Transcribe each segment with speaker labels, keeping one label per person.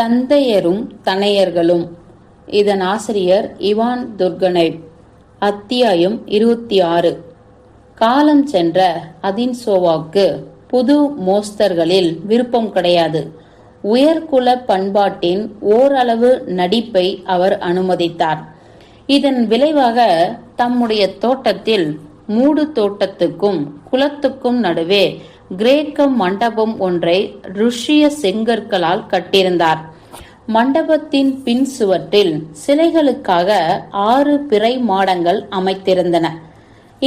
Speaker 1: தந்தையரும் தனையர்களும் இதன் ஆசிரியர் இவான் துர்கனைப் அத்தியாயம் இருபத்தி ஆறு காலம் சென்ற அதின்சோவாக்கு புது மோஸ்தர்களில் விருப்பம் கிடையாது உயர்குல பண்பாட்டின் ஓரளவு நடிப்பை அவர் அனுமதித்தார் இதன் விளைவாக தம்முடைய தோட்டத்தில் மூடு தோட்டத்துக்கும் குளத்துக்கும் நடுவே கிரேக்க மண்டபம் ஒன்றை ருஷிய செங்கற்களால் கட்டியிருந்தார் மண்டபத்தின் பின் சுவற்றில் சிலைகளுக்காக ஆறு பிறை மாடங்கள் அமைத்திருந்தன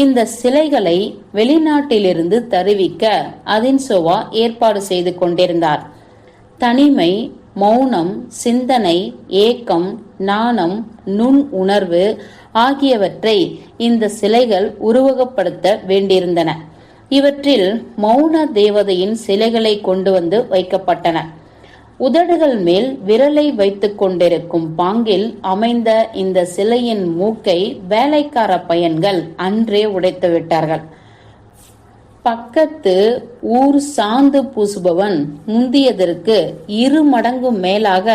Speaker 1: இந்த சிலைகளை வெளிநாட்டிலிருந்து தருவிக்க அதின்சோவா ஏற்பாடு செய்து கொண்டிருந்தார் தனிமை மௌனம் சிந்தனை ஏக்கம் நாணம் நுண் உணர்வு ஆகியவற்றை இந்த சிலைகள் உருவகப்படுத்த வேண்டியிருந்தன இவற்றில் மௌன தேவதையின் சிலைகளை கொண்டு வந்து வைக்கப்பட்டன உதடுகள் மேல் விரலை வைத்துக் கொண்டிருக்கும் பாங்கில் அமைந்த இந்த சிலையின் மூக்கை வேலைக்கார பயன்கள் அன்றே உடைத்து விட்டார்கள் பக்கத்து ஊர் சாந்து பூசுபவன் முந்தியதற்கு இரு மடங்கு மேலாக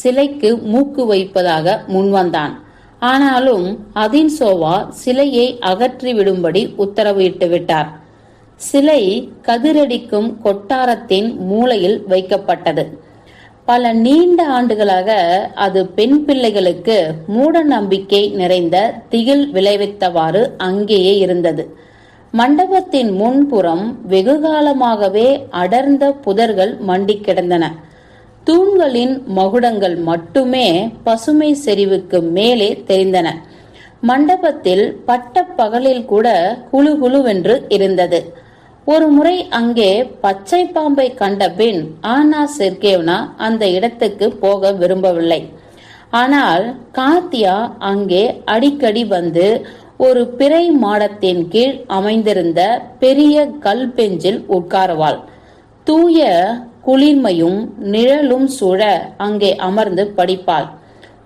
Speaker 1: சிலைக்கு மூக்கு வைப்பதாக முன்வந்தான் ஆனாலும் அதின் சோவா சிலையை அகற்றிவிடும்படி உத்தரவு இட்டு விட்டார் சிலை கதிரடிக்கும் கொட்டாரத்தின் மூலையில் வைக்கப்பட்டது பல நீண்ட ஆண்டுகளாக அது பெண் பிள்ளைகளுக்கு மூட நம்பிக்கை நிறைந்த திகில் விளைவித்தவாறு அங்கேயே இருந்தது மண்டபத்தின் முன்புறம் வெகுகாலமாகவே அடர்ந்த புதர்கள் மண்டி கிடந்தன தூண்களின் மகுடங்கள் மட்டுமே பசுமை செறிவுக்கு மேலே தெரிந்தன மண்டபத்தில் பட்ட பகலில் கூட குழு குழுவென்று இருந்தது ஒரு முறை அங்கே பச்சை பாம்பை கண்டபின் ஆனா செர்கேவ்னா அந்த இடத்துக்கு போக விரும்பவில்லை ஆனால் காத்தியா அங்கே அடிக்கடி வந்து ஒரு பிறை மாடத்தின் கீழ் அமைந்திருந்த பெரிய கல் பெஞ்சில் உட்காருவாள் தூய குளிர்மையும் நிழலும் சுழ அங்கே அமர்ந்து படிப்பாள்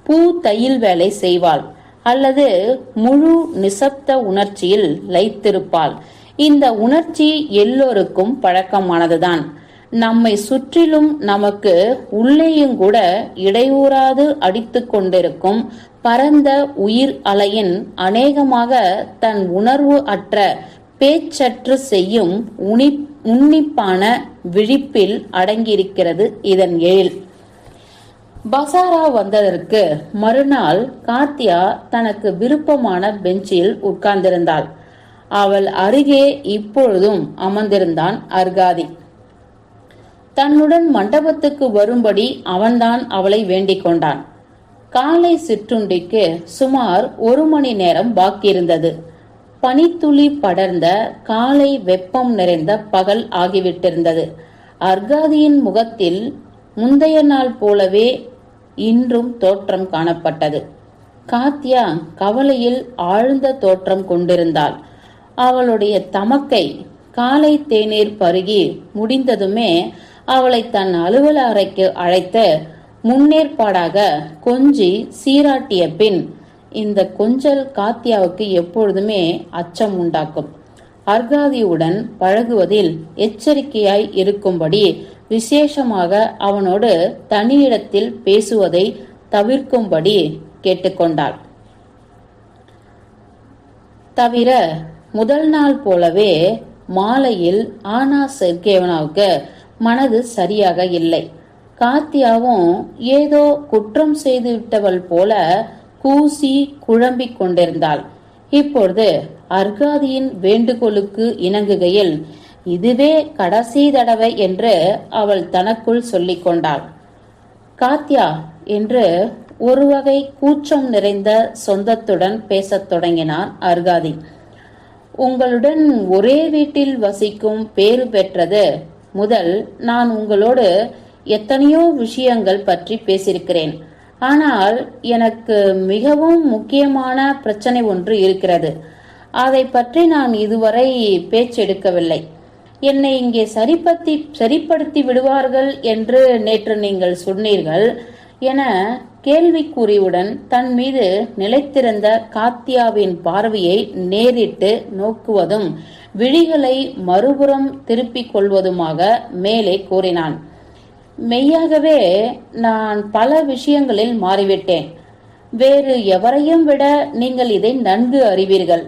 Speaker 1: பூ தையல் வேலை செய்வாள் அல்லது முழு நிசப்த உணர்ச்சியில் லைத்திருப்பாள் இந்த உணர்ச்சி எல்லோருக்கும் பழக்கமானதுதான் நம்மை சுற்றிலும் நமக்கு உள்ளேயும் கூட இடையூறாது அடித்து கொண்டிருக்கும் பரந்த உயிர் அலையின் அநேகமாக தன் உணர்வு அற்ற பேச்சற்று செய்யும் உனி உன்னிப்பான விழிப்பில் அடங்கியிருக்கிறது இதன் எழில் பசாரா வந்ததற்கு மறுநாள் கார்த்தியா தனக்கு விருப்பமான பெஞ்சில் உட்கார்ந்திருந்தாள் அவள் அருகே இப்பொழுதும் அமர்ந்திருந்தான் அர்காதி தன்னுடன் மண்டபத்துக்கு வரும்படி அவன்தான் அவளை வேண்டிக் கொண்டான் காலை சிற்றுண்டிக்கு சுமார் ஒரு மணி நேரம் பாக்கியிருந்தது பனித்துளி படர்ந்த காலை வெப்பம் நிறைந்த பகல் ஆகிவிட்டிருந்தது அர்காதியின் முகத்தில் முந்தைய நாள் போலவே இன்றும் தோற்றம் காணப்பட்டது காத்யா கவலையில் ஆழ்ந்த தோற்றம் கொண்டிருந்தாள் அவளுடைய தமக்கை காலை தேநீர் பருகி முடிந்ததுமே அவளை தன் அலுவல அறைக்கு அழைத்து முன்னேற்பாடாக கொஞ்சி சீராட்டிய பின் இந்த கொஞ்சல் காத்தியாவுக்கு எப்பொழுதுமே அச்சம் உண்டாக்கும் அர்காதியுடன் பழகுவதில் எச்சரிக்கையாய் இருக்கும்படி விசேஷமாக அவனோடு தனியிடத்தில் பேசுவதை தவிர்க்கும்படி கேட்டுக்கொண்டாள் தவிர முதல் நாள் போலவே மாலையில் ஆனா செர்கேவனாவுக்கு மனது சரியாக இல்லை காத்தியாவும் ஏதோ குற்றம் செய்து விட்டவள் போல கூசி குழம்பிக் கொண்டிருந்தாள் இப்பொழுது அர்காதியின் வேண்டுகோளுக்கு இணங்குகையில் இதுவே கடைசி தடவை என்று அவள் தனக்குள் சொல்லிக் கொண்டாள் காத்யா என்று ஒரு வகை கூச்சம் நிறைந்த சொந்தத்துடன் பேசத் தொடங்கினான் அர்காதி உங்களுடன் ஒரே வீட்டில் வசிக்கும் பேறு பெற்றது முதல் நான் உங்களோடு எத்தனையோ விஷயங்கள் பற்றி பேசியிருக்கிறேன் ஆனால் எனக்கு மிகவும் முக்கியமான பிரச்சனை ஒன்று இருக்கிறது அதை பற்றி நான் இதுவரை பேச்செடுக்கவில்லை என்னை இங்கே சரிப்பத்தி சரிப்படுத்தி விடுவார்கள் என்று நேற்று நீங்கள் சொன்னீர்கள் என கேள்விக்குறிவுடன் தன் மீது நிலைத்திருந்த காத்தியாவின் பார்வையை நேரிட்டு நோக்குவதும் விழிகளை மறுபுறம் திருப்பிக் கொள்வதுமாக மேலே கூறினான் மெய்யாகவே நான் பல விஷயங்களில் மாறிவிட்டேன் வேறு எவரையும் விட நீங்கள் இதை நன்கு அறிவீர்கள்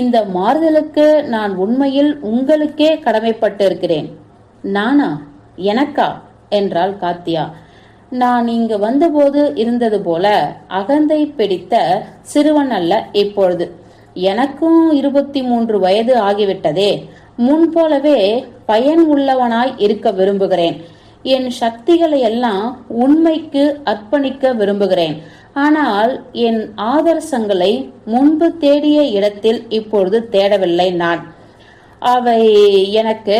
Speaker 1: இந்த மாறுதலுக்கு நான் உண்மையில் உங்களுக்கே கடமைப்பட்டிருக்கிறேன் நானா எனக்கா என்றாள் காத்தியா நான் இங்கு வந்தபோது இருந்தது போல அகந்தை பிடித்த சிறுவன் அல்ல இப்பொழுது எனக்கும் இருபத்தி மூன்று வயது ஆகிவிட்டதே முன் போலவே பயன் உள்ளவனாய் இருக்க விரும்புகிறேன் என் சக்திகளை எல்லாம் உண்மைக்கு அர்ப்பணிக்க விரும்புகிறேன் ஆனால் என் ஆதர்சங்களை முன்பு தேடிய இடத்தில் இப்பொழுது தேடவில்லை நான் அவை எனக்கு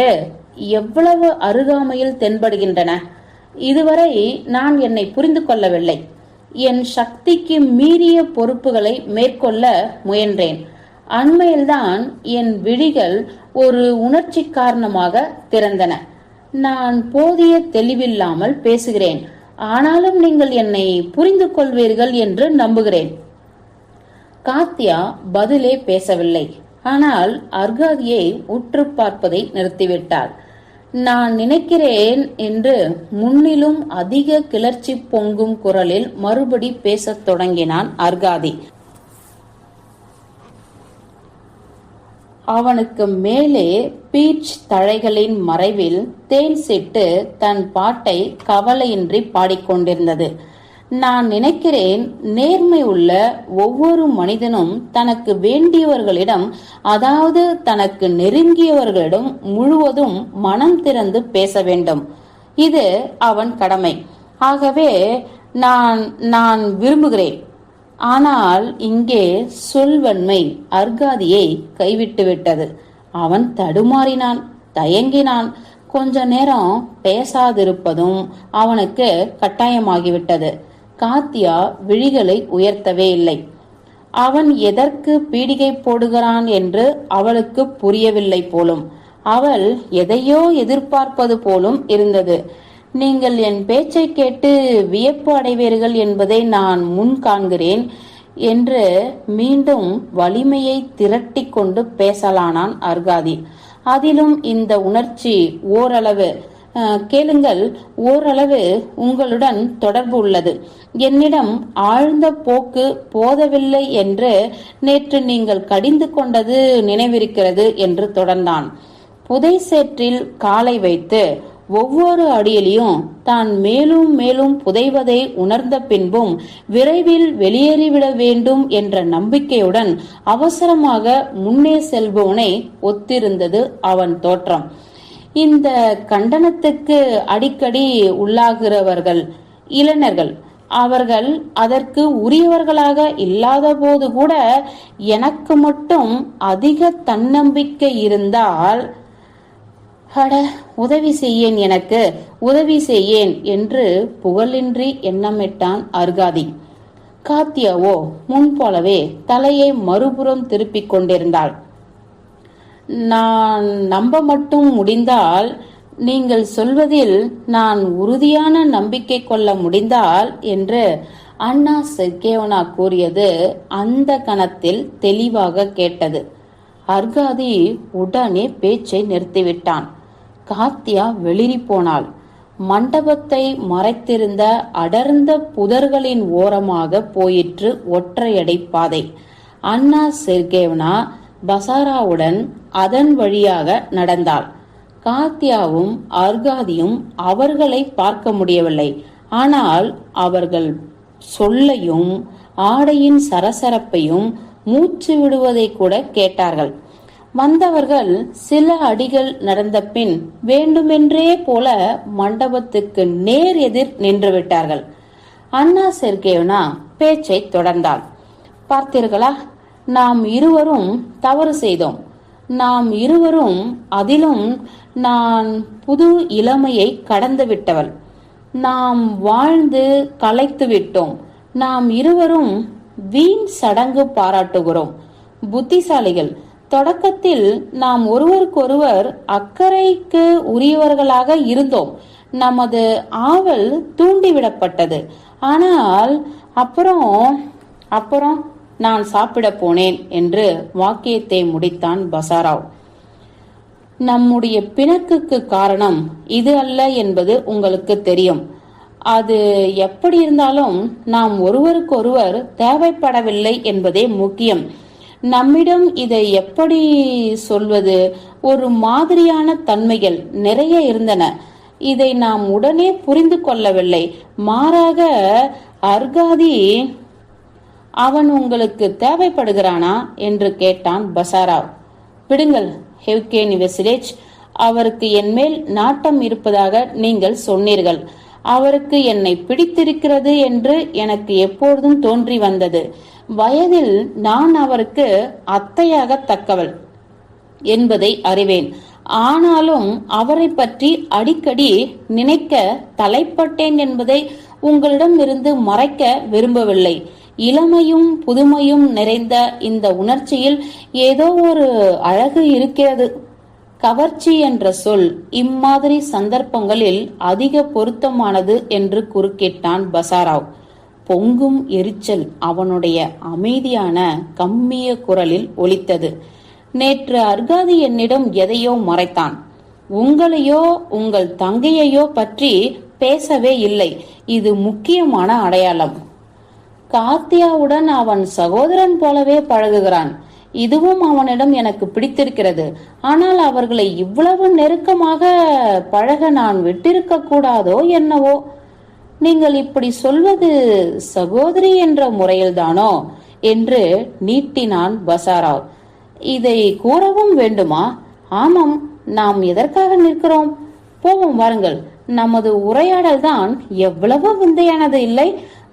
Speaker 1: எவ்வளவு அருகாமையில் தென்படுகின்றன இதுவரை நான் என்னை புரிந்து கொள்ளவில்லை என் சக்திக்கு மீறிய பொறுப்புகளை மேற்கொள்ள முயன்றேன் அண்மையில்தான் என் விழிகள் ஒரு உணர்ச்சி காரணமாக திறந்தன நான் போதிய தெளிவில்லாமல் பேசுகிறேன் ஆனாலும் நீங்கள் என்னை புரிந்து கொள்வீர்கள் என்று நம்புகிறேன் காத்தியா பதிலே பேசவில்லை ஆனால் அர்காதியை உற்று பார்ப்பதை நிறுத்திவிட்டாள் நான் நினைக்கிறேன் என்று முன்னிலும் அதிக கிளர்ச்சி பொங்கும் குரலில் மறுபடி பேசத் தொடங்கினான் அர்காதி அவனுக்கு மேலே பீச் தழைகளின் மறைவில் தேன் சிட்டு தன் பாட்டை கவலையின்றி பாடிக்கொண்டிருந்தது நான் நினைக்கிறேன் நேர்மை உள்ள ஒவ்வொரு மனிதனும் தனக்கு வேண்டியவர்களிடம் அதாவது தனக்கு நெருங்கியவர்களிடம் முழுவதும் மனம் திறந்து பேச வேண்டும் இது அவன் கடமை ஆகவே நான் நான் விரும்புகிறேன் ஆனால் இங்கே சொல்வன்மை அர்காதியை கைவிட்டுவிட்டது அவன் தடுமாறினான் தயங்கினான் கொஞ்ச நேரம் பேசாதிருப்பதும் அவனுக்கு கட்டாயமாகிவிட்டது காத்தியா விழிகளை உயர்த்தவே இல்லை அவன் எதற்கு பீடிகை போடுகிறான் என்று அவளுக்கு புரியவில்லை போலும் அவள் எதையோ எதிர்பார்ப்பது போலும் இருந்தது நீங்கள் என் பேச்சை கேட்டு வியப்பு அடைவீர்கள் என்பதை நான் முன் காண்கிறேன் என்று மீண்டும் வலிமையை திரட்டி கொண்டு பேசலானான் அர்காதி அதிலும் இந்த உணர்ச்சி ஓரளவு கேளுங்கள் ஓரளவு உங்களுடன் தொடர்பு உள்ளது என்னிடம் ஆழ்ந்த போக்கு போதவில்லை என்று நேற்று நீங்கள் கடிந்து கொண்டது நினைவிருக்கிறது என்று தொடர்ந்தான் புதை சேற்றில் காலை வைத்து ஒவ்வொரு அடியிலையும் தான் மேலும் மேலும் புதைவதை உணர்ந்த பின்பும் விரைவில் வெளியேறிவிட வேண்டும் என்ற நம்பிக்கையுடன் அவசரமாக முன்னே செல்பவனை ஒத்திருந்தது அவன் தோற்றம் இந்த கண்டனத்துக்கு அடிக்கடி உள்ளாகிறவர்கள் இளைஞர்கள் அவர்கள் அதற்கு உரியவர்களாக இல்லாத போது கூட எனக்கு மட்டும் அதிக தன்னம்பிக்கை இருந்தால் அட உதவி செய்யேன் எனக்கு உதவி செய்யேன் என்று புகழின்றி எண்ணமிட்டான் அருகாதி காத்தியாவோ முன்போலவே தலையை மறுபுறம் திருப்பிக் கொண்டிருந்தாள் நான் நம்ப மட்டும் முடிந்தால் நீங்கள் சொல்வதில் நான் உறுதியான நம்பிக்கை கொள்ள முடிந்தால் என்று அண்ணா செர்கேவனா கூறியது அந்த கணத்தில் தெளிவாக கேட்டது அர்காதி உடனே பேச்சை நிறுத்திவிட்டான் காத்தியா வெளிரி போனாள் மண்டபத்தை மறைத்திருந்த அடர்ந்த புதர்களின் ஓரமாக போயிற்று ஒற்றையடை பாதை அண்ணா செர்கேவனா பசாராவுடன் அதன் வழியாக நடந்தாள் காத்தியாவும் அர்காதியும் அவர்களை பார்க்க முடியவில்லை ஆனால் அவர்கள் சொல்லையும் ஆடையின் சரசரப்பையும் மூச்சு விடுவதை கூட கேட்டார்கள் வந்தவர்கள் சில அடிகள் நடந்த பின் வேண்டுமென்றே போல மண்டபத்துக்கு நேர் எதிர் நின்று விட்டார்கள் அண்ணா செர்கேவ்னா பேச்சை தொடர்ந்தாள் பார்த்தீர்களா நாம் இருவரும் தவறு செய்தோம் நாம் இருவரும் அதிலும் நான் புது இளமையை கடந்து விட்டவள் நாம் வாழ்ந்து களைத்து விட்டோம் நாம் இருவரும் வீண் சடங்கு பாராட்டுகிறோம் புத்திசாலிகள் தொடக்கத்தில் நாம் ஒருவருக்கொருவர் அக்கறைக்கு உரியவர்களாக இருந்தோம் நமது ஆவல் தூண்டிவிடப்பட்டது ஆனால் அப்புறம் அப்புறம் நான் சாப்பிட போனேன் என்று வாக்கியத்தை முடித்தான் பசாராவ் நம்முடைய பிணக்குக்கு காரணம் இது அல்ல என்பது உங்களுக்கு தெரியும் அது எப்படி இருந்தாலும் நாம் ஒருவருக்கொருவர் தேவைப்படவில்லை என்பதே முக்கியம் நம்மிடம் இதை எப்படி சொல்வது ஒரு மாதிரியான தன்மைகள் நிறைய இருந்தன இதை நாம் உடனே புரிந்து கொள்ளவில்லை மாறாக அர்காதி அவன் உங்களுக்கு தேவைப்படுகிறானா என்று கேட்டான் பசாராவ் விடுங்கள் ஹெவ்கேனி வெசிலேஜ் அவருக்கு என்மேல் நாட்டம் இருப்பதாக நீங்கள் சொன்னீர்கள் அவருக்கு என்னை பிடித்திருக்கிறது என்று எனக்கு எப்போதும் தோன்றி வந்தது வயதில் நான் அவருக்கு அத்தையாக தக்கவள் என்பதை அறிவேன் ஆனாலும் அவரை பற்றி அடிக்கடி நினைக்க தலைப்பட்டேன் என்பதை உங்களிடம் இருந்து மறைக்க விரும்பவில்லை இளமையும் புதுமையும் நிறைந்த இந்த உணர்ச்சியில் ஏதோ ஒரு அழகு இருக்கிறது கவர்ச்சி என்ற சொல் இம்மாதிரி சந்தர்ப்பங்களில் அதிக பொருத்தமானது என்று குறுக்கிட்டான் பசாராவ் பொங்கும் எரிச்சல் அவனுடைய அமைதியான கம்மிய குரலில் ஒலித்தது நேற்று அர்காதி என்னிடம் எதையோ மறைத்தான் உங்களையோ உங்கள் தங்கையையோ பற்றி பேசவே இல்லை இது முக்கியமான அடையாளம் காத்தியாவுடன் அவன் சகோதரன் போலவே பழகுகிறான் இதுவும் அவனிடம் எனக்கு பிடித்திருக்கிறது ஆனால் அவர்களை இவ்வளவு நெருக்கமாக பழக நான் விட்டிருக்க கூடாதோ என்னவோ நீங்கள் இப்படி சொல்வது சகோதரி என்ற முறையில்தானோ என்று நீட்டினான் பசாராவ் இதை கூறவும் வேண்டுமா ஆமாம் நாம் எதற்காக நிற்கிறோம் போவோம் வாருங்கள் நமது உரையாடல் தான் எவ்வளவு விந்தையானது இல்லை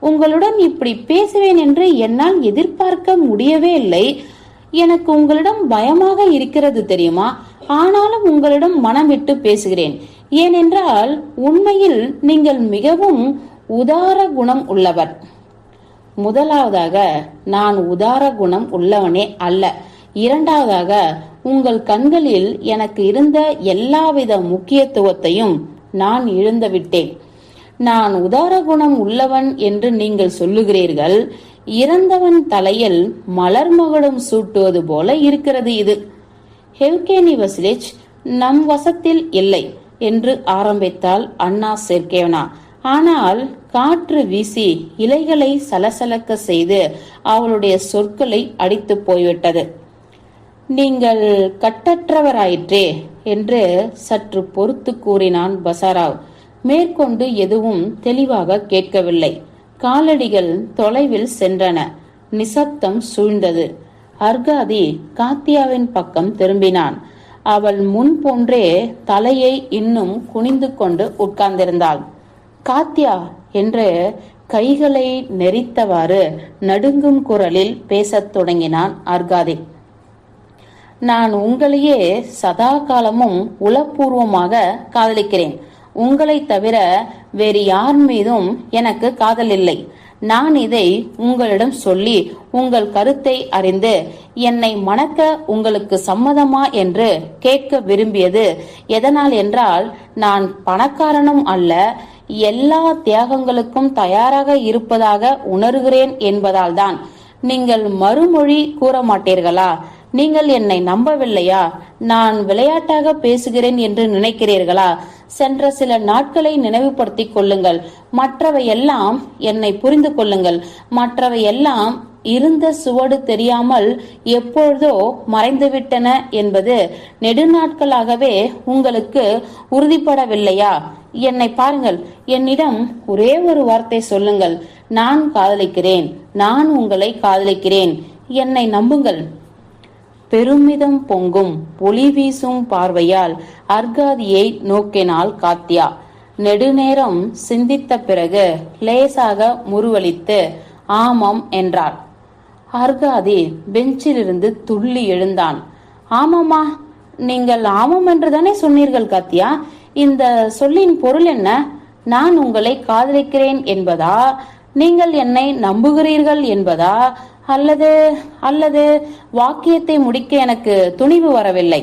Speaker 1: உங்களுடன் இப்படி பேசுவேன் என்று என்னால் எதிர்பார்க்க முடியவே இல்லை எனக்கு உங்களிடம் பயமாக இருக்கிறது தெரியுமா ஆனாலும் உங்களிடம் மனம் விட்டு பேசுகிறேன் ஏனென்றால் உண்மையில் நீங்கள் மிகவும் உதார குணம் உள்ளவர் முதலாவதாக நான் உதார குணம் உள்ளவனே அல்ல இரண்டாவதாக உங்கள் கண்களில் எனக்கு இருந்த எல்லாவித முக்கியத்துவத்தையும் நான் இழந்துவிட்டேன் நான் உதார குணம் உள்ளவன் என்று நீங்கள் சொல்லுகிறீர்கள் இறந்தவன் தலையில் மலர் மகளும் சூட்டுவது போல இருக்கிறது இது ஹெவ்கேனி வசிலிச் நம் வசத்தில் இல்லை என்று ஆரம்பித்தால் அண்ணா சேர்க்கேவனா ஆனால் காற்று வீசி இலைகளை சலசலக்க செய்து அவளுடைய சொற்களை அடித்து போய்விட்டது நீங்கள் கட்டற்றவராயிற்றே என்று சற்று பொறுத்து கூறினான் பசாராவ் மேற்கொண்டு எதுவும் தெளிவாக கேட்கவில்லை காலடிகள் தொலைவில் சென்றன நிசப்தம் சூழ்ந்தது அர்காதி காத்தியாவின் பக்கம் திரும்பினான் அவள் முன் போன்றே தலையை இன்னும் குனிந்து கொண்டு உட்கார்ந்திருந்தாள் காத்தியா என்று கைகளை நெறித்தவாறு நடுங்கும் குரலில் பேசத் தொடங்கினான் அர்காதி நான் உங்களையே சதா காலமும் உளப்பூர்வமாக காதலிக்கிறேன் உங்களை தவிர வேறு யார் மீதும் எனக்கு காதல் இல்லை நான் இதை உங்களிடம் சொல்லி உங்கள் கருத்தை அறிந்து என்னை மணக்க உங்களுக்கு சம்மதமா என்று கேட்க விரும்பியது எதனால் என்றால் நான் பணக்காரனும் அல்ல எல்லா தியாகங்களுக்கும் தயாராக இருப்பதாக உணர்கிறேன் என்பதால் தான் நீங்கள் மறுமொழி கூற மாட்டீர்களா நீங்கள் என்னை நம்பவில்லையா நான் விளையாட்டாக பேசுகிறேன் என்று நினைக்கிறீர்களா சென்ற சில நாட்களை நினைவுபடுத்திக் கொள்ளுங்கள் மற்றவையெல்லாம் என்னை புரிந்து கொள்ளுங்கள் மற்றவையெல்லாம் இருந்த சுவடு தெரியாமல் எப்பொழுதோ மறைந்துவிட்டன என்பது நெடுநாட்களாகவே உங்களுக்கு உறுதிப்படவில்லையா என்னை பாருங்கள் என்னிடம் ஒரே ஒரு வார்த்தை சொல்லுங்கள் நான் காதலிக்கிறேன் நான் உங்களை காதலிக்கிறேன் என்னை நம்புங்கள் பெருமிதம் பொங்கும் ஒளி வீசும் பார்வையால் அர்காதியை நோக்கினாள் காத்தியா நெடுநேரம் சிந்தித்த பிறகு லேசாக முருவளித்து ஆமாம் என்றார் அர்காதி பெஞ்சிலிருந்து துள்ளி எழுந்தான் ஆமாமா நீங்கள் ஆமாம் என்று தானே சொன்னீர்கள் காத்தியா இந்த சொல்லின் பொருள் என்ன நான் உங்களை காதலிக்கிறேன் என்பதா நீங்கள் என்னை நம்புகிறீர்கள் என்பதா அல்லது அல்லது வாக்கியத்தை முடிக்க எனக்கு துணிவு வரவில்லை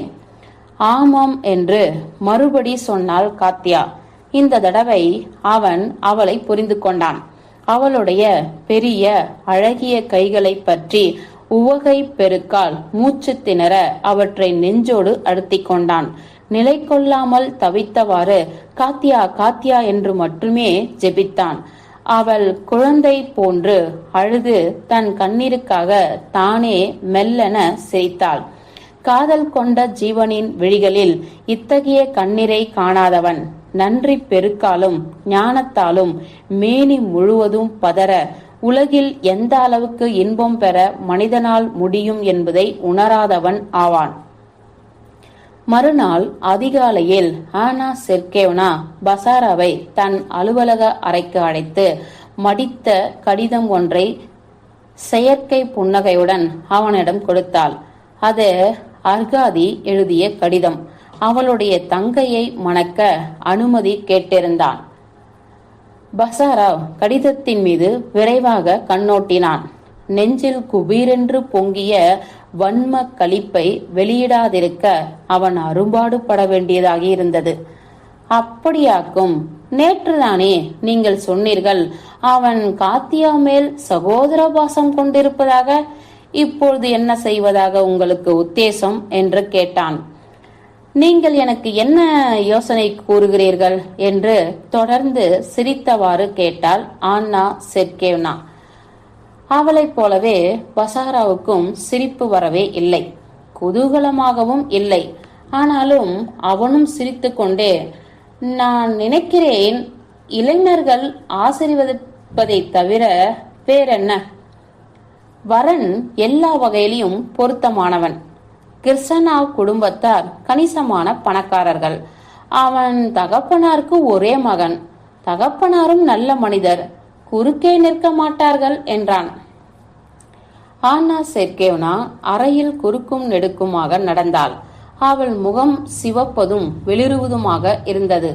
Speaker 1: ஆமாம் என்று மறுபடி சொன்னாள் காத்தியா இந்த தடவை அவன் அவளை புரிந்து கொண்டான் அவளுடைய பெரிய அழகிய கைகளை பற்றி உவகை பெருக்கால் மூச்சு திணற அவற்றை நெஞ்சோடு அழுத்தி கொண்டான் நிலை கொள்ளாமல் தவித்தவாறு காத்தியா காத்தியா என்று மட்டுமே ஜெபித்தான் அவள் குழந்தை போன்று அழுது தன் கண்ணீருக்காக தானே மெல்லென சிரித்தாள் காதல் கொண்ட ஜீவனின் விழிகளில் இத்தகைய கண்ணீரை காணாதவன் நன்றி பெருக்காலும் ஞானத்தாலும் மேனி முழுவதும் பதற உலகில் எந்த அளவுக்கு இன்பம் பெற மனிதனால் முடியும் என்பதை உணராதவன் ஆவான் மறுநாள் அதிகாலையில் ஆனா செர்கேவ்னா பசாராவை தன் அலுவலக அறைக்கு அழைத்து மடித்த கடிதம் ஒன்றை செயற்கை புன்னகையுடன் அவனிடம் கொடுத்தாள் அது அர்காதி எழுதிய கடிதம் அவளுடைய தங்கையை மணக்க அனுமதி கேட்டிருந்தான் பசாராவ் கடிதத்தின் மீது விரைவாக கண்ணோட்டினான் நெஞ்சில் குபீரென்று பொங்கிய வன்ம கழிப்பை வெளியிடாதிருக்க அவன் அரும்பாடு பட வேண்டியதாக இருந்தது அப்படியாக்கும் நேற்று நீங்கள் சொன்னீர்கள் அவன் காத்தியா மேல் சகோதர பாசம் கொண்டிருப்பதாக இப்பொழுது என்ன செய்வதாக உங்களுக்கு உத்தேசம் என்று கேட்டான் நீங்கள் எனக்கு என்ன யோசனை கூறுகிறீர்கள் என்று தொடர்ந்து சிரித்தவாறு கேட்டாள் ஆன்னா செர்கேவ்னா அவளைப் போலவே வசாராவுக்கும் சிரிப்பு வரவே இல்லை குதூகலமாகவும் இல்லை ஆனாலும் அவனும் சிரித்து கொண்டே நான் நினைக்கிறேன் இளைஞர்கள் ஆசீர்வதிப்பதை தவிர வேறென்ன வரன் எல்லா வகையிலும் பொருத்தமானவன் கிருஷ்ணாவ் குடும்பத்தார் கணிசமான பணக்காரர்கள் அவன் தகப்பனாருக்கு ஒரே மகன் தகப்பனாரும் நல்ல மனிதர் குறுக்கே நிற்க மாட்டார்கள் என்றான் ஆனா செர்கேவ்னா அறையில் குறுக்கும் நெடுக்குமாக நடந்தாள் அவள் முகம் சிவப்பதும் வெளிருவதுமாக இருந்தது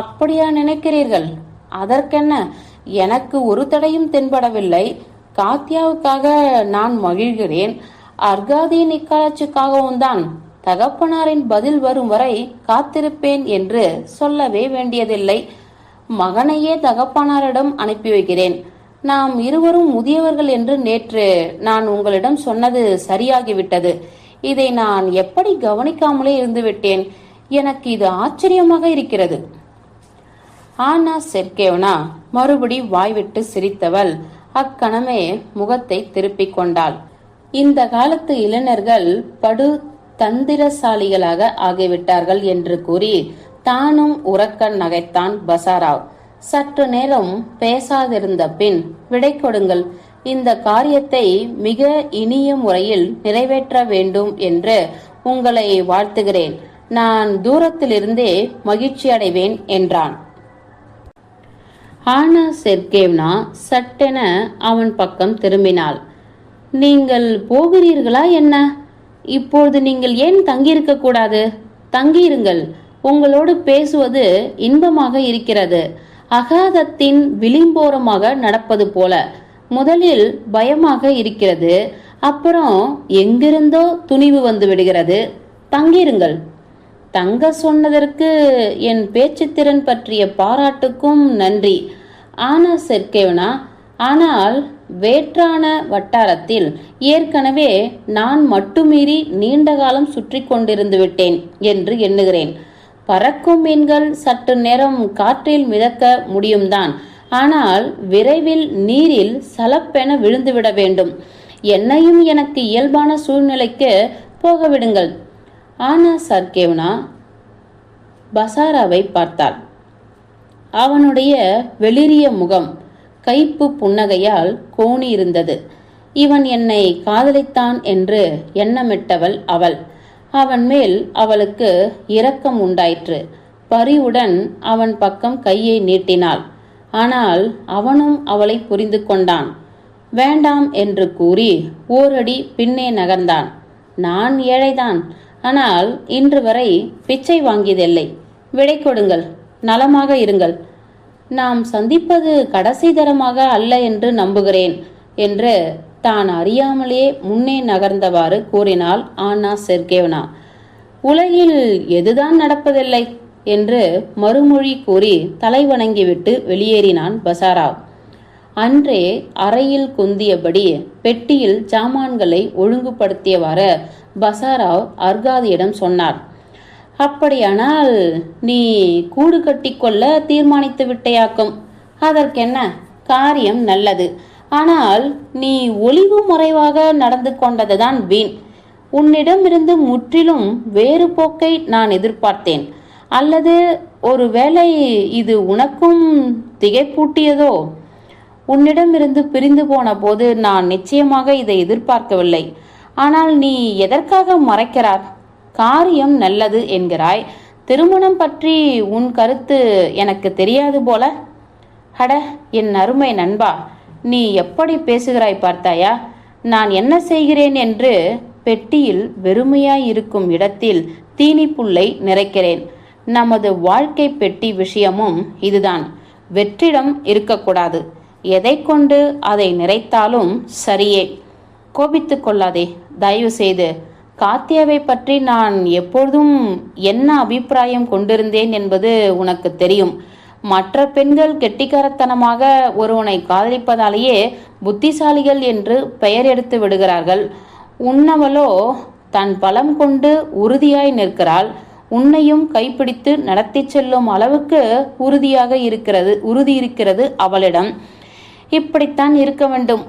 Speaker 1: அப்படியா நினைக்கிறீர்கள் அதற்கென்ன எனக்கு ஒரு தடையும் தென்படவில்லை காத்தியாவுக்காக நான் மகிழ்கிறேன் அர்காதி நிக்காலச்சுக்காகவும் தான் தகப்பனாரின் பதில் வரும் வரை காத்திருப்பேன் என்று சொல்லவே வேண்டியதில்லை மகனையே தகப்பனாரிடம் அனுப்பி வைக்கிறேன் நாம் இருவரும் முதியவர்கள் என்று நேற்று நான் உங்களிடம் சொன்னது சரியாகிவிட்டது இதை நான் எப்படி கவனிக்காமலே இருந்துவிட்டேன் எனக்கு இது ஆச்சரியமாக இருக்கிறது ஆனா செர்கேவனா மறுபடி வாய்விட்டு சிரித்தவள் அக்கணமே முகத்தை திருப்பிக் கொண்டாள் இந்த காலத்து இளைஞர்கள் படு தந்திரசாலிகளாக ஆகிவிட்டார்கள் என்று கூறி தானும் உறக்க நகைத்தான் பசாராவ் சற்று நேரம் பேசாதிருந்த பின் விடை கொடுங்கள் இந்த காரியத்தை மிக இனிய முறையில் நிறைவேற்ற வேண்டும் என்று உங்களை வாழ்த்துகிறேன் நான் தூரத்திலிருந்தே மகிழ்ச்சி அடைவேன் என்றான் ஆனா செர்கேவ்னா சட்டென அவன் பக்கம் திரும்பினாள் நீங்கள் போகிறீர்களா என்ன இப்பொழுது நீங்கள் ஏன் தங்கியிருக்க கூடாது தங்கியிருங்கள் உங்களோடு பேசுவது இன்பமாக இருக்கிறது அகாதத்தின் விளிம்போரமாக நடப்பது போல முதலில் பயமாக இருக்கிறது அப்புறம் எங்கிருந்தோ துணிவு வந்து விடுகிறது தங்கிருங்கள் தங்க சொன்னதற்கு என் பேச்சுத்திறன் பற்றிய பாராட்டுக்கும் நன்றி ஆனா செர்கேவனா ஆனால் வேற்றான வட்டாரத்தில் ஏற்கனவே நான் மட்டுமீறி நீண்ட காலம் சுற்றி கொண்டிருந்து விட்டேன் என்று எண்ணுகிறேன் பறக்கும் மீன்கள் சற்று நேரம் காற்றில் மிதக்க முடியும்தான் ஆனால் விரைவில் நீரில் சலப்பென விழுந்துவிட வேண்டும் என்னையும் எனக்கு இயல்பான சூழ்நிலைக்கு போக விடுங்கள் ஆனா சர்கேவ்னா பசாராவை பார்த்தாள் அவனுடைய வெளிரிய முகம் கைப்பு புன்னகையால் கோணி இருந்தது இவன் என்னை காதலித்தான் என்று எண்ணமிட்டவள் அவள் அவன் மேல் அவளுக்கு இரக்கம் உண்டாயிற்று பரிவுடன் அவன் பக்கம் கையை நீட்டினாள் ஆனால் அவனும் அவளை புரிந்து கொண்டான் வேண்டாம் என்று கூறி ஓரடி பின்னே நகர்ந்தான் நான் ஏழைதான் ஆனால் இன்று வரை பிச்சை வாங்கியதில்லை விடை கொடுங்கள் நலமாக இருங்கள் நாம் சந்திப்பது கடைசி தரமாக அல்ல என்று நம்புகிறேன் என்று தான் அறியாமலே முன்னே நகர்ந்தவாறு கூறினாள் ஆனா செர்கேவனா உலகில் எதுதான் நடப்பதில்லை என்று மறுமொழி கூறி தலை வணங்கிவிட்டு வெளியேறினான் பசாராவ் அன்றே அறையில் குந்தியபடி பெட்டியில் சாமான்களை ஒழுங்குபடுத்தியவாறு பசாராவ் அர்காதியிடம் சொன்னார் அப்படியானால் நீ கூடு கட்டிக்கொள்ள தீர்மானித்து விட்டையாக்கும் அதற்கென்ன காரியம் நல்லது ஆனால் நீ ஒளிவு மறைவாக நடந்து கொண்டதுதான் வீண் உன்னிடமிருந்து முற்றிலும் வேறு போக்கை நான் எதிர்பார்த்தேன் அல்லது ஒருவேளை இது உனக்கும் திகைப்பூட்டியதோ உன்னிடமிருந்து பிரிந்து போன போது நான் நிச்சயமாக இதை எதிர்பார்க்கவில்லை ஆனால் நீ எதற்காக மறைக்கிறார் காரியம் நல்லது என்கிறாய் திருமணம் பற்றி உன் கருத்து எனக்கு தெரியாது போல ஹட என் அருமை நண்பா நீ எப்படி பேசுகிறாய் பார்த்தாயா நான் என்ன செய்கிறேன் என்று பெட்டியில் வெறுமையாய் இருக்கும் இடத்தில் தீனி நிறைக்கிறேன் நமது வாழ்க்கை பெட்டி விஷயமும் இதுதான் வெற்றிடம் இருக்கக்கூடாது எதை கொண்டு அதை நிறைத்தாலும் சரியே கோபித்து கொள்ளாதே தயவு செய்து காத்தியாவை பற்றி நான் எப்பொழுதும் என்ன அபிப்பிராயம் கொண்டிருந்தேன் என்பது உனக்கு தெரியும் மற்ற பெண்கள் கெட்டிக்காரத்தனமாக ஒருவனை காதலிப்பதாலேயே புத்திசாலிகள் என்று பெயர் எடுத்து விடுகிறார்கள் உன்னவளோ தன் பலம் கொண்டு உறுதியாய் நிற்கிறாள் உன்னையும் கைப்பிடித்து நடத்தி செல்லும் அளவுக்கு உறுதியாக இருக்கிறது உறுதி இருக்கிறது அவளிடம் இப்படித்தான் இருக்க வேண்டும்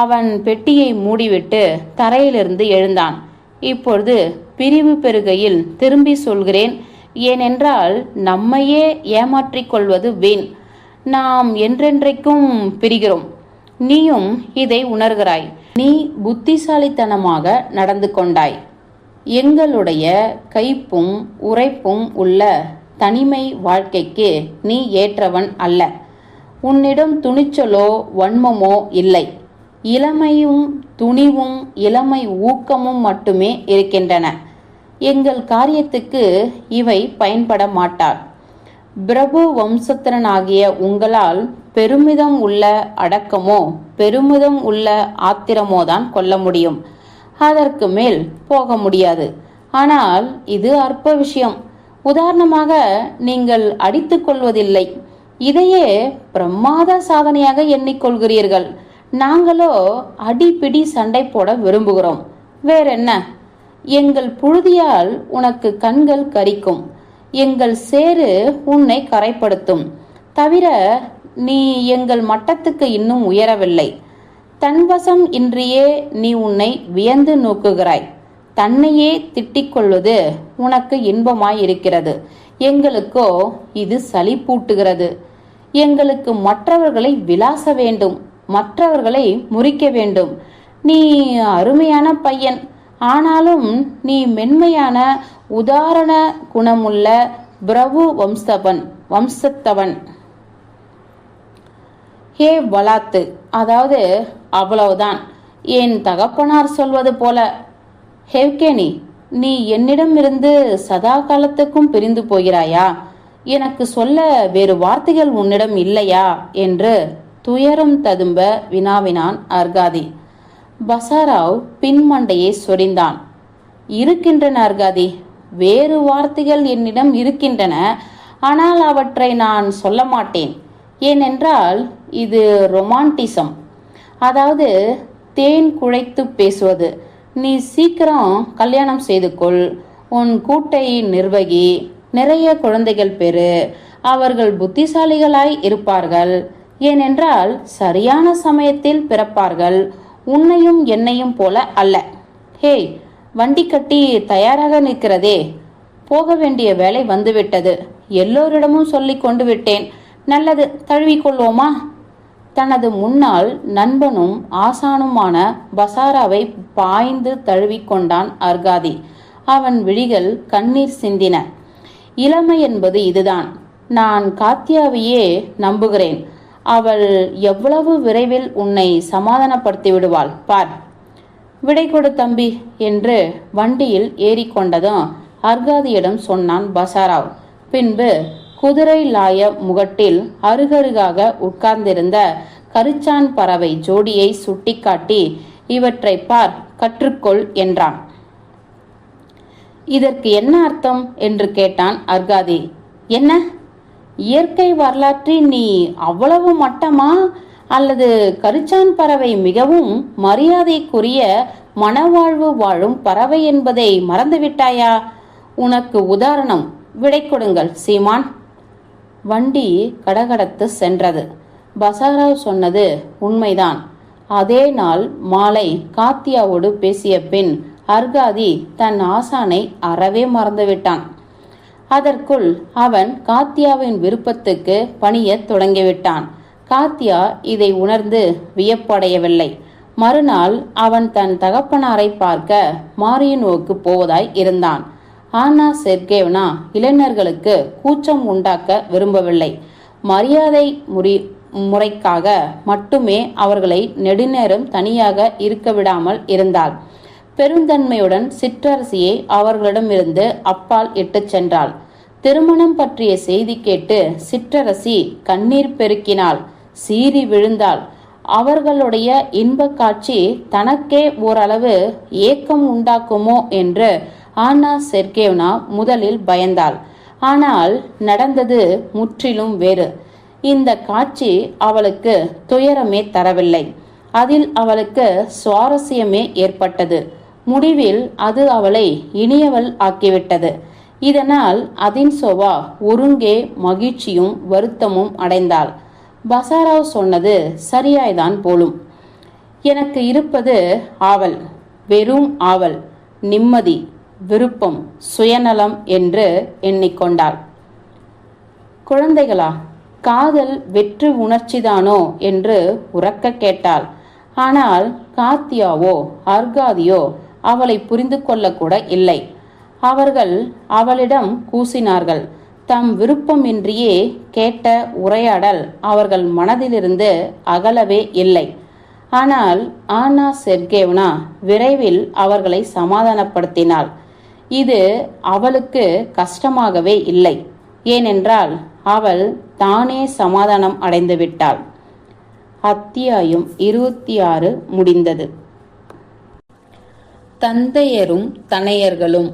Speaker 1: அவன் பெட்டியை மூடிவிட்டு தரையிலிருந்து எழுந்தான் இப்பொழுது பிரிவு பெறுகையில் திரும்பி சொல்கிறேன் ஏனென்றால் நம்மையே ஏமாற்றிக் கொள்வது வீண் நாம் என்றென்றைக்கும் பிரிகிறோம் நீயும் இதை உணர்கிறாய் நீ புத்திசாலித்தனமாக நடந்து கொண்டாய் எங்களுடைய கைப்பும் உரைப்பும் உள்ள தனிமை வாழ்க்கைக்கு நீ ஏற்றவன் அல்ல உன்னிடம் துணிச்சலோ வன்மமோ இல்லை இளமையும் துணிவும் இளமை ஊக்கமும் மட்டுமே இருக்கின்றன எங்கள் காரியத்துக்கு இவை பயன்பட மாட்டார் பிரபு வம்சத்திரனாகிய உங்களால் பெருமிதம் உள்ள அடக்கமோ பெருமிதம் உள்ள ஆத்திரமோ தான் கொள்ள முடியும் அதற்கு மேல் போக முடியாது ஆனால் இது அற்ப விஷயம் உதாரணமாக நீங்கள் அடித்துக் கொள்வதில்லை இதையே பிரமாத சாதனையாக எண்ணிக்கொள்கிறீர்கள் நாங்களோ அடிப்பிடி சண்டை போட விரும்புகிறோம் என்ன எங்கள் புழுதியால் உனக்கு கண்கள் கரிக்கும் எங்கள் சேரு உன்னை கரைப்படுத்தும் தவிர நீ எங்கள் மட்டத்துக்கு இன்னும் உயரவில்லை தன்வசம் இன்றியே நீ உன்னை வியந்து நோக்குகிறாய் தன்னையே திட்டிக் கொள்வது உனக்கு இன்பமாயிருக்கிறது எங்களுக்கோ இது சளி பூட்டுகிறது எங்களுக்கு மற்றவர்களை விளாச வேண்டும் மற்றவர்களை முறிக்க வேண்டும் நீ அருமையான பையன் ஆனாலும் நீ மென்மையான உதாரண குணமுள்ள பிரபு வம்சவன் வம்சத்தவன் ஹே வலாத்து அதாவது அவ்வளவுதான் என் தகப்பனார் சொல்வது போல ஹெவ்கேனி நீ என்னிடமிருந்து சதா காலத்துக்கும் பிரிந்து போகிறாயா எனக்கு சொல்ல வேறு வார்த்தைகள் உன்னிடம் இல்லையா என்று துயரம் ததும்ப வினாவினான் அர்காதி பசாராவ் பின்மண்டையை சொரிந்தான் இருக்கின்றன அர்காதி வேறு வார்த்தைகள் என்னிடம் இருக்கின்றன ஆனால் அவற்றை நான் சொல்ல மாட்டேன் ஏனென்றால் இது ரொமான்டிசம் அதாவது தேன் குழைத்து பேசுவது நீ சீக்கிரம் கல்யாணம் செய்து கொள் உன் கூட்டை நிர்வகி நிறைய குழந்தைகள் பெறு அவர்கள் புத்திசாலிகளாய் இருப்பார்கள் ஏனென்றால் சரியான சமயத்தில் பிறப்பார்கள் உன்னையும் என்னையும் போல அல்ல ஹேய் வண்டி கட்டி தயாராக நிற்கிறதே போக வேண்டிய வேலை வந்துவிட்டது எல்லோரிடமும் சொல்லி கொண்டு விட்டேன் நல்லது தழுவிக்கொள்வோமா தனது முன்னால் நண்பனும் ஆசானுமான பசாராவை பாய்ந்து தழுவிக்கொண்டான் அர்காதி அவன் விழிகள் கண்ணீர் சிந்தின இளமை என்பது இதுதான் நான் காத்தியாவையே நம்புகிறேன் அவள் எவ்வளவு விரைவில் உன்னை சமாதானப்படுத்தி விடுவாள் பார் விடை கொடு தம்பி என்று வண்டியில் ஏறிக்கொண்டதும் அர்காதியிடம் சொன்னான் பசாராவ் பின்பு குதிரை லாய முகட்டில் அருகருகாக உட்கார்ந்திருந்த கருச்சான் பறவை ஜோடியை சுட்டிக்காட்டி இவற்றை பார் கற்றுக்கொள் என்றான் இதற்கு என்ன அர்த்தம் என்று கேட்டான் அர்காதி என்ன இயற்கை வரலாற்றில் நீ அவ்வளவு மட்டமா அல்லது கரிச்சான் பறவை மிகவும் மரியாதைக்குரிய மனவாழ்வு வாழும் பறவை என்பதை மறந்துவிட்டாயா உனக்கு உதாரணம் விடை கொடுங்கள் சீமான் வண்டி கடகடத்து சென்றது பசாரா சொன்னது உண்மைதான் அதே நாள் மாலை காத்தியாவோடு பேசிய பின் அர்காதி தன் ஆசானை அறவே மறந்துவிட்டான் அதற்குள் அவன் காத்தியாவின் விருப்பத்துக்கு பணியத் தொடங்கிவிட்டான் காத்தியா இதை உணர்ந்து வியப்படையவில்லை மறுநாள் அவன் தன் தகப்பனாரை பார்க்க மாரியனோவுக்கு போவதாய் இருந்தான் ஆனா செர்கேவனா இளைஞர்களுக்கு கூச்சம் உண்டாக்க விரும்பவில்லை மரியாதை முறி முறைக்காக மட்டுமே அவர்களை நெடுநேரம் தனியாக இருக்க விடாமல் இருந்தாள் பெருந்தன்மையுடன் சிற்றரசியை அவர்களிடமிருந்து அப்பால் இட்டுச் சென்றாள் திருமணம் பற்றிய செய்தி கேட்டு சிற்றரசி கண்ணீர் பெருக்கினாள் சீறி விழுந்தாள் அவர்களுடைய இன்பக் காட்சி தனக்கே ஓரளவு ஏக்கம் உண்டாக்குமோ என்று ஆனா செர்கேவ்னா முதலில் பயந்தாள் ஆனால் நடந்தது முற்றிலும் வேறு இந்த காட்சி அவளுக்கு துயரமே தரவில்லை அதில் அவளுக்கு சுவாரஸ்யமே ஏற்பட்டது முடிவில் அது அவளை இனியவள் ஆக்கிவிட்டது இதனால் அதின்சோவா ஒருங்கே மகிழ்ச்சியும் வருத்தமும் அடைந்தாள் பசாராவ் சொன்னது சரியாய்தான் போலும் எனக்கு இருப்பது ஆவல் வெறும் ஆவல் நிம்மதி விருப்பம் சுயநலம் என்று எண்ணிக்கொண்டாள் குழந்தைகளா காதல் வெற்று உணர்ச்சிதானோ என்று உறக்க கேட்டாள் ஆனால் காத்தியாவோ அர்காதியோ அவளை புரிந்து கொள்ளக்கூட இல்லை அவர்கள் அவளிடம் கூசினார்கள் தம் விருப்பமின்றியே கேட்ட உரையாடல் அவர்கள் மனதிலிருந்து அகலவே இல்லை ஆனால் ஆனா செர்கேவ்னா விரைவில் அவர்களை சமாதானப்படுத்தினாள் இது அவளுக்கு கஷ்டமாகவே இல்லை ஏனென்றால் அவள் தானே சமாதானம் அடைந்து விட்டாள் அத்தியாயம் இருபத்தி ஆறு முடிந்தது தந்தையரும் தனையர்களும்